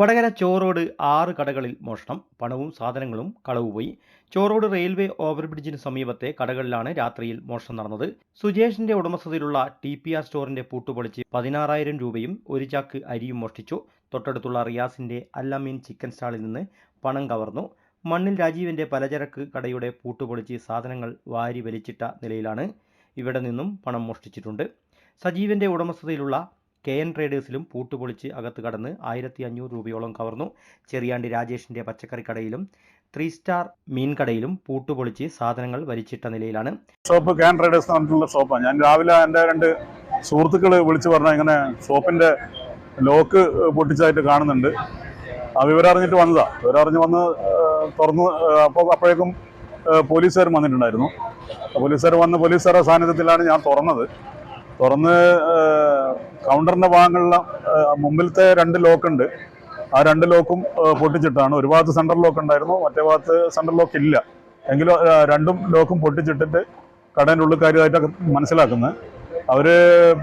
വടകര ചോറോട് ആറ് കടകളിൽ മോഷണം പണവും സാധനങ്ങളും കളവുപോയി ചോറോട് റെയിൽവേ ഓവർബ്രിഡ്ജിന് സമീപത്തെ കടകളിലാണ് രാത്രിയിൽ മോഷണം നടന്നത്. സുജേഷിന്റെ ഉടമസ്ഥതയിലുള്ള ടി പി ആർ സ്റ്റോറിന്റെ പൂട്ടുപൊളിച്ച് പതിനാറായിരം രൂപയും ഒരു ചാക്ക് അരിയും മോഷ്ടിച്ചു. തൊട്ടടുത്തുള്ള റിയാസിന്റെ അല്ലമീൻ ചിക്കൻ സ്റ്റാളിൽ നിന്ന് പണം കവർന്നു. മണ്ണിൽ രാജീവിന്റെ പലചരക്ക് കടയുടെ പൂട്ടുപൊളിച്ച് സാധനങ്ങൾ വാരി വലിച്ചിട്ട നിലയിലാണ്. ഇവിടെ നിന്നും പണം മോഷ്ടിച്ചിട്ടുണ്ട്. സജീവന്റെ ഉടമസ്ഥതയിലുള്ള കെ എൻ ട്രേഡേഴ്സിലും പൂട്ടുപൊളിച്ച് അകത്ത് കടന്ന് ആയിരത്തി അഞ്ഞൂറ് രൂപയോളം കവർന്നു. ചെറിയാണ്ടി രാജേഷിന്റെ പച്ചക്കറി കടയിലും ത്രീ സ്റ്റാർ മീൻ കടയിലും പൂട്ടുപൊളിച്ച് സാധനങ്ങൾ വലിച്ചിട്ട നിലയിലാണ്. ഷോപ്പ് കെ എൻ ട്രേഡേഴ്സ് പറഞ്ഞിട്ടുള്ള ഷോപ്പാണ് ഞാൻ രാവിലെ എന്റെ രണ്ട് സുഹൃത്തുക്കൾ വിളിച്ചു പറഞ്ഞ ഇങ്ങനെ ഷോപ്പിന്റെ ലോക്ക് പൊട്ടിച്ചതായിട്ട് കാണുന്നുണ്ട്. ആ വിവരം അറിഞ്ഞിട്ട് വന്നതാ. വിവരം അറിഞ്ഞ് വന്ന് തുറന്ന് അപ്പോൾ അപ്പോഴേക്കും പോലീസുകാർ വന്നിട്ടുണ്ടായിരുന്നു. പോലീസുകാർ വന്ന് പോലീസുകാരുടെ സാന്നിധ്യത്തിലാണ് ഞാൻ തുറന്നത്. തുറന്ന് കൗണ്ടറിന്റെ ഭാഗങ്ങളിൽ മുമ്പിലത്തെ രണ്ട് ലോക്കുണ്ട് ആ രണ്ട് ലോക്കും പൊട്ടിച്ചിട്ടാണ്. ഒരു ഭാഗത്ത് സെൻട്രൽ ലോക്ക് ഉണ്ടായിരുന്നു മറ്റേ ഭാഗത്ത് സെൻട്രൽ ലോക്ക് ഇല്ല. എങ്കിലും രണ്ടും ലോക്കും പൊട്ടിച്ചിട്ടിട്ട് കടേന്റെ ഉള്ളിൽ കാര്യമായിട്ടൊക്കെ മനസ്സിലാക്കുന്നത്. അവർ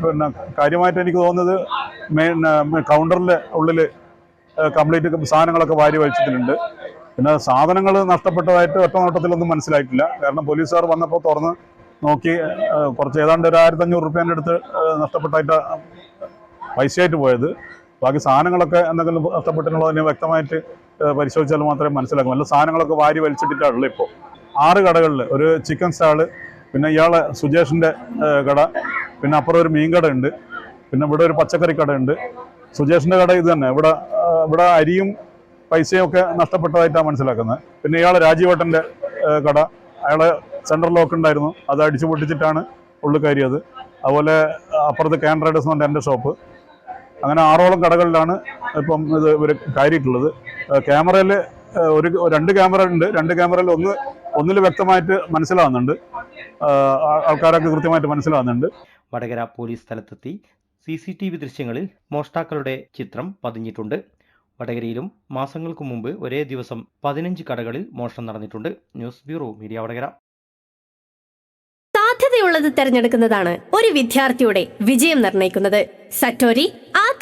പിന്നെ കാര്യമായിട്ട് എനിക്ക് തോന്നുന്നത് മെയിൻ കൗണ്ടറിലെ ഉള്ളിൽ കംപ്ലീറ്റ് സാധനങ്ങളൊക്കെ വാരി വലിച്ചിട്ടുണ്ട്. പിന്നെ സാധനങ്ങൾ നഷ്ടപ്പെട്ടതായിട്ട് ഒറ്റ നോട്ടത്തിലൊന്നും മനസ്സിലായിട്ടില്ല. കാരണം പോലീസുകാർ വന്നപ്പോൾ തുറന്ന് നോക്കി കുറച്ച് ഏതാണ്ട് ഒരു ആയിരത്തഞ്ഞൂറ് റുപ്യേന്റെ അടുത്ത് നഷ്ടപ്പെട്ടായിട്ട് പൈസയായിട്ട് പോയത്. ബാക്കി സാധനങ്ങളൊക്കെ എന്തെങ്കിലും നഷ്ടപ്പെട്ടിട്ടുള്ളതിനെ വ്യക്തമായിട്ട് ഏഹ്, പരിശോധിച്ചാൽ മാത്രമേ മനസ്സിലാക്കൂ. നല്ല സാധനങ്ങളൊക്കെ വാരി വലിച്ചിട്ടിട്ടാണല്ലോ ഇപ്പോൾ ആറ് കടകളിൽ ഒരു ചിക്കൻ സ്റ്റാൾ പിന്നെ ഇയാളെ സുജേഷിന്റെ കട പിന്നെ അപ്പുറം ഒരു മീൻ കട ഉണ്ട് പിന്നെ ഇവിടെ ഒരു പച്ചക്കറി കട ഉണ്ട്. സുജേഷിന്റെ കട ഇത് തന്നെ. ഇവിടെ ഇവിടെ അരിയും പൈസയും ഒക്കെ നഷ്ടപ്പെട്ടതായിട്ടാണ് മനസ്സിലാക്കുന്നത്. പിന്നെ ഇയാളെ രാജീവട്ടന്റെ കട. അയാളെ സെൻട്രൽ ലോക്ക് ഉണ്ടായിരുന്നു. അത് അടിച്ചു പൊട്ടിച്ചിട്ടാണ് ഉള്ളു കയറിയത്. അതുപോലെ അപ്പുറത്ത് കാൻഡ്രൈഡേഴ്സ് എന്ന് എന്റെ ഷോപ്പ്. അങ്ങനെ ആറോളം കടകളിലാണ് ഇപ്പം ഇത് ഇവർ കയറിയിട്ടുള്ളത്. ക്യാമറയിൽ ഒരു രണ്ട് ക്യാമറ ഉണ്ട്. രണ്ട് ക്യാമറയിൽ ഒന്ന് ഒന്നിൽ വ്യക്തമായിട്ട് മനസ്സിലാവുന്നുണ്ട്. ആൾക്കാരൊക്കെ കൃത്യമായിട്ട് മനസ്സിലാവുന്നുണ്ട്. വടകര പോലീസ് സ്ഥലത്തെത്തി സി സി ടി വി ദൃശ്യങ്ങളിൽ മോഷ്ടാക്കളുടെ ചിത്രം പതിഞ്ഞിട്ടുണ്ട്. വടകരയിലും മാസങ്ങൾക്ക് മുമ്പ് ഒരേ ദിവസം പതിനഞ്ച് കടകളിൽ മോഷണം നടന്നിട്ടുണ്ട്. News bureau media Vadakara. സാധ്യതയുള്ളത് തിരഞ്ഞെടുക്കുന്നതാണ് ഒരു വിദ്യാർത്ഥിയുടെ വിജയം നിർണയിക്കുന്നത്. സറ്റോരി ആ